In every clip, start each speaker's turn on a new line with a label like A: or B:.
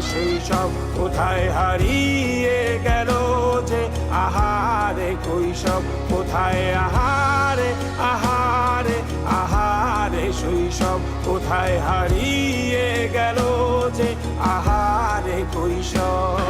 A: সেই সব কোথায় হারিয়ে গেল যে? আহারে কৈশব কোথায়? আহারে আহারে আহারে শৈশব কোথায় হারিয়ে গেল যে? আহারে কৈশব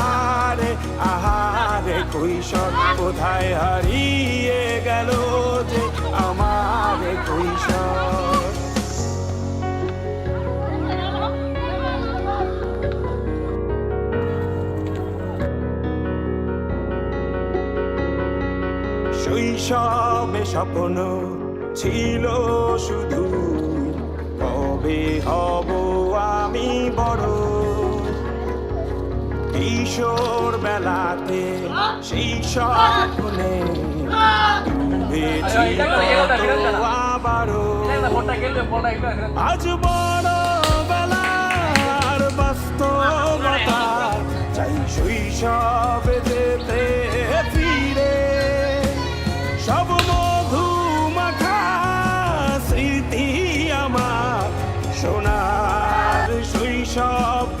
A: কৈশোর কোথায় হারিয়ে গেল যে আমারে কৈশোর শৈশবে স্বপ্ন ছিল শুধু কিশোর বেলাতে সেই স্বপ্নে ডুবেছি। কত আবারও আজ বড় বেলার বাস্তবতা চাই শৈশবে যেতে ফিরে। সব মধু মাখা স্মৃতি আমার সোনার শৈশবকে